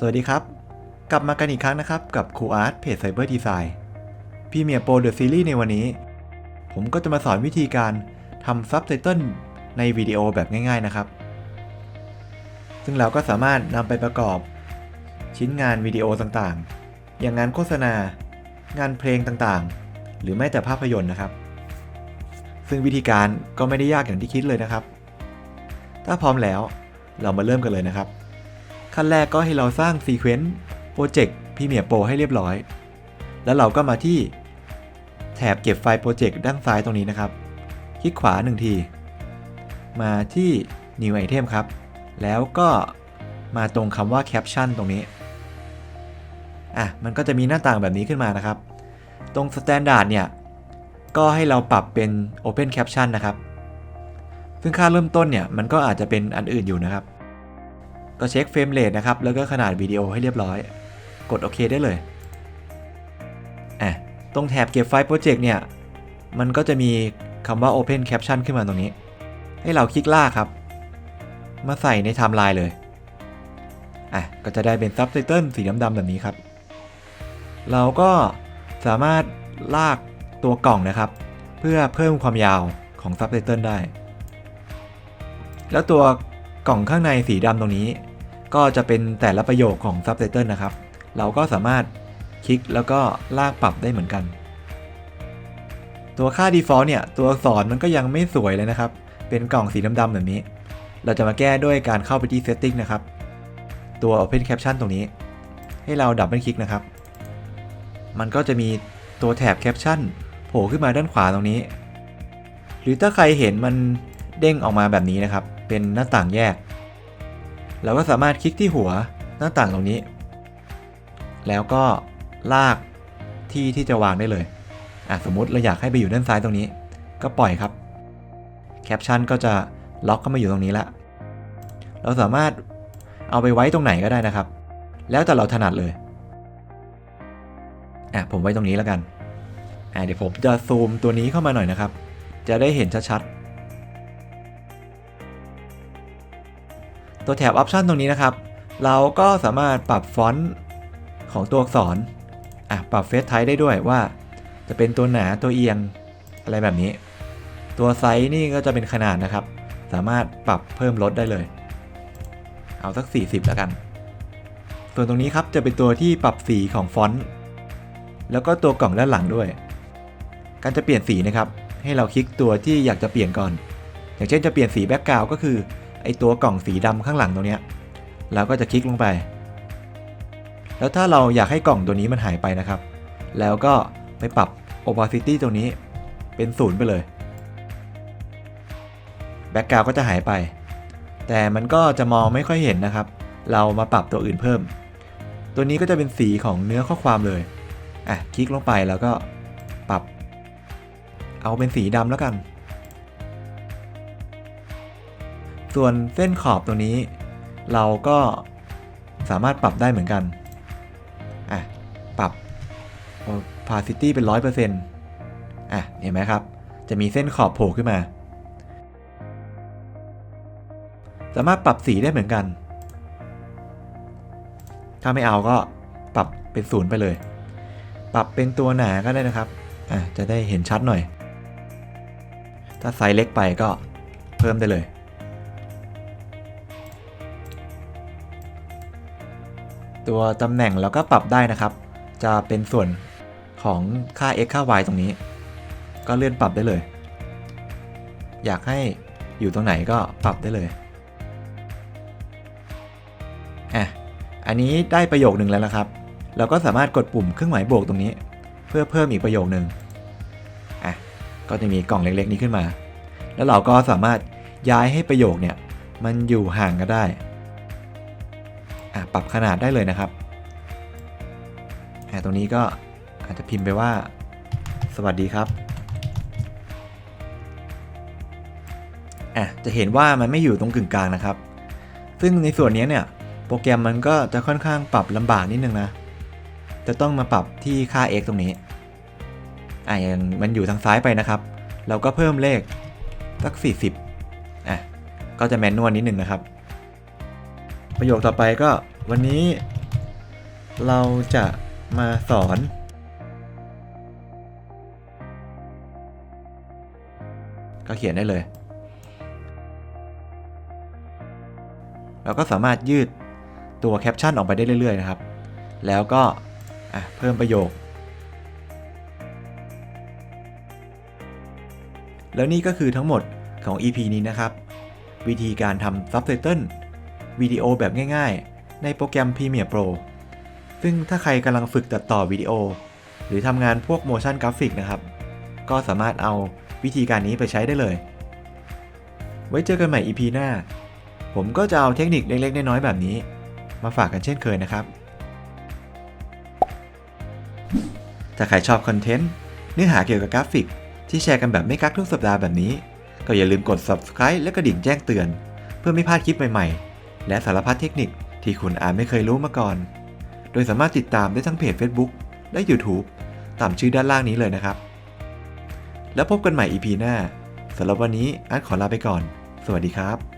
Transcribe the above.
สวัสดีครับ กลับมากันอีกครั้งนะครับ กับครูอาร์ตเพจไซเบอร์ดีไซน์พี่เมียโปรเดอะซีรีส์ในวันนี้ ผมก็จะมาสอนวิธีการทำซับไตเติลในวิดีโอแบบง่ายๆนะครับ ซึ่งเราก็สามารถนำไปประกอบ ชิ้นงานวิดีโอต่างๆ อย่างงานโฆษณา งานเพลงต่างๆ หรือแม้แต่ภาพยนตร์นะครับ ซึ่งวิธีการก็ไม่ได้ยากอย่างที่คิดเลยนะครับ ถ้าพร้อมแล้วเรามาเริ่มกันเลยนะครับ ขั้นแรกก็ให้เราสร้างซีเควนต์โปรเจกต์พีเมียโปรให้เรียบร้อย แล้วเราก็มาที่แถบเก็บไฟล์โปรเจกต์ด้านซ้ายตรงนี้นะครับ คลิกขวา 1 ที มาที่ New Item ครับ แล้วก็มาตรงคำว่า Caption ตรงนี้ อะ มันก็จะมีหน้าต่างแบบนี้ขึ้นมานะครับ ตรง Standard เนี่ย ก็ให้เราปรับเป็น Open Caption นะครับ ซึ่งค่าเริ่มต้นเนี่ย มันก็อาจจะเป็นอันอื่นอยู่นะครับ ก็เช็คเฟรมเรทนะครับ แล้วก็ขนาดวิดีโอให้เรียบร้อย กดโอเคได้เลยอะตรงแถบเก็บไฟล์โปรเจกต์เนี่ย มันก็จะมีคำว่า Open Caption ขึ้นมาตรงนี้ ให้เราคลิกลากครับ มาใส่ในไทม์ไลน์เลยอะก็จะได้เป็นซับไตเติลสีดำๆแบบนี้ครับ เราก็สามารถลากตัวกล่องนะครับ เพื่อเพิ่มความยาวของซับไตเติลได้ แล้วตัวกล่องข้างในสีดำตรงนี้ ก็จะเป็นแต่ละประโยคของซับไตเติลนะครับ เราก็สามารถคลิกแล้วก็ลากปรับได้เหมือนกัน ตัวค่า default เนี่ย ตัวอักษรมันก็ยังไม่สวยเลยนะครับ เป็นกล่องสีดำๆแบบนี้ เราจะมาแก้ด้วยการเข้าไปที่ setting นะครับ ตัว open caption ตรงนี้ ให้เราดับเบิลคลิกนะครับ มันก็จะมีตัวแถบ caption โผล่ขึ้นมาด้านขวาตรงนี้ หรือถ้าใครเห็นมันเด้งออกมาแบบนี้นะครับ เป็นหน้าต่างแยก เราก็สามารถคลิกที่หัวหน้าต่างตรงนี้ แล้วก็ลากที่ที่จะวางได้เลยอะสมมุติเราอยากให้ไปอยู่ด้านซ้ายตรงนี้ ก็ปล่อยครับแคปชั่นก็จะล็อกเข้ามาอยู่ตรงนี้ละ เราสามารถเอาไปไว้ตรงไหนก็ได้นะครับ แล้วแต่เราถนัดเลยอะผมไว้ตรงนี้แล้วกันอะเดี๋ยวผมจะซูมตัวนี้เข้ามาหน่อยนะครับ จะได้เห็นชัดๆ ตัวแถบออปชันตรงนี้นะครับ เราก็สามารถปรับฟอนต์ของตัวอักษรอะปรับเฟซไทป์ได้ด้วยว่าจะเป็นตัวหนาตัวเอียงอะไรแบบนี้ ตัวไซส์นี่ก็จะเป็นขนาดนะครับ สามารถปรับเพิ่มลดได้เลย เอาสัก 40 แล้วกัน ส่วนตรงนี้ครับจะเป็นตัวที่ปรับสีของฟอนต์แล้วก็ตัวกล่องด้านหลังด้วย การจะเปลี่ยนสีนะครับ ให้เราคลิกตัวที่อยากจะเปลี่ยนก่อน อย่างเช่นจะเปลี่ยนสีแบ็กกราวก็คือ ไอตัวกล่องสีดำข้างหลังตรงเนี้ยเราก็จะคลิกลงไป แล้วถ้าเราอยากให้กล่องตัวนี้มันหายไปนะครับ แล้วก็ไปปรับ opacity ตรงนี้เป็นศูนย์ไปเลยแบ็กกราวก็จะหายไป แต่มันก็จะมองไม่ค่อยเห็นนะครับ เรามาปรับตัวอื่นเพิ่ม ตัวนี้ก็จะเป็นสีของเนื้อข้อความเลย อะ คลิกลงไปแล้วก็ปรับ เอาเป็นสีดำแล้วกัน ส่วนเส้นขอบตัวนี้ เราก็สามารถปรับได้เหมือนกัน อะ ปรับ opacity เป็น 100%อะ เห็นไหมครับ จะมีเส้นขอบโผล่ขึ้นมา สามารถปรับสีได้เหมือนกัน ถ้าไม่เอาก็ปรับเป็นศูนย์ไปเลย ปรับเป็นตัวหนาก็ได้นะครับ อะ จะได้เห็นชัดหน่อย ถ้าไซส์เล็กไปก็เพิ่มได้เลย ตัวตำแหน่งเราก็ปรับได้นะครับ จะเป็นส่วนของค่า x ค่า y ตรงนี้ ก็เลื่อนปรับได้เลย อยากให้อยู่ตรงไหนก็ปรับได้เลยอะอันนี้ได้ประโยคหนึ่งแล้วนะครับ เราก็สามารถกดปุ่มเครื่องหมายบวกตรงนี้ เพื่อเพิ่มอีกประโยคหนึ่งอะก็จะมีกล่องเล็กๆนี้ขึ้นมา แล้วเราก็สามารถย้ายให้ประโยคเนี่ยมันอยู่ห่างกันได้ ปรับขนาดได้เลยนะครับตรงนี้ก็อาจจะพิมพ์ไปว่า สวัสดีครับอะจะเห็นว่ามันไม่อยู่ตรงกึ่งกลางนะครับ ซึ่งในส่วนนี้เนี่ยโปรแกรมมันก็จะค่อนข้างปรับลำบากนิดนึงนะ จะต้องมาปรับที่ค่า x ตรงนี้อะอย่างมันอยู่ทางซ้ายไปนะครับ เราก็เพิ่มเลขสัก 40อะก็จะแมนนวลนิดนึงนะครับ ประโยคต่อไปก็วันนี้ เราจะมาสอนก็เขียนได้เลย เราก็สามารถยืดตัวแคปชั่นออกไปได้เรื่อยๆนะครับ แล้วก็เพิ่มประโยค แล้วนี่ก็คือทั้งหมดของ EP นี้นะครับ วิธีการทำ Subtitle วิดีโอแบบง่ายๆ ในโปรแกรม Premiere Pro ซึ่งถ้าใครกำลังฝึกตัดต่อวิดีโอ หรือทำงานพวก motion graphic นะครับ ก็สามารถเอาวิธีการนี้ไปใช้ได้เลย ไว้เจอกันใหม่ EP หน้า ผมก็จะเอาเทคนิคเล็กๆ น้อยๆ แบบนี้ มาฝากกันเช่นเคยนะครับ ถ้าใครชอบคอนเทนต์เนื้อหาเกี่ยวกับกราฟิก ที่แชร์กันแบบไม่กักทุกสัปดาห์แบบนี้ ก็อย่าลืมกด subscribe และกระดิ่งแจ้งเตือน เพื่อไม่พลาดคลิปใหม่ๆ และสารพัดเทคนิคที่คุณอาจไม่เคยรู้มาก่อน โดยสามารถติดตามได้ทั้งเพจ Facebook และ YouTube ตามชื่อด้านล่างนี้เลยนะครับ แล้วพบกันใหม่ EP หน้าสำหรับวันนี้อาร์ตขอลาไปก่อน สวัสดีครับ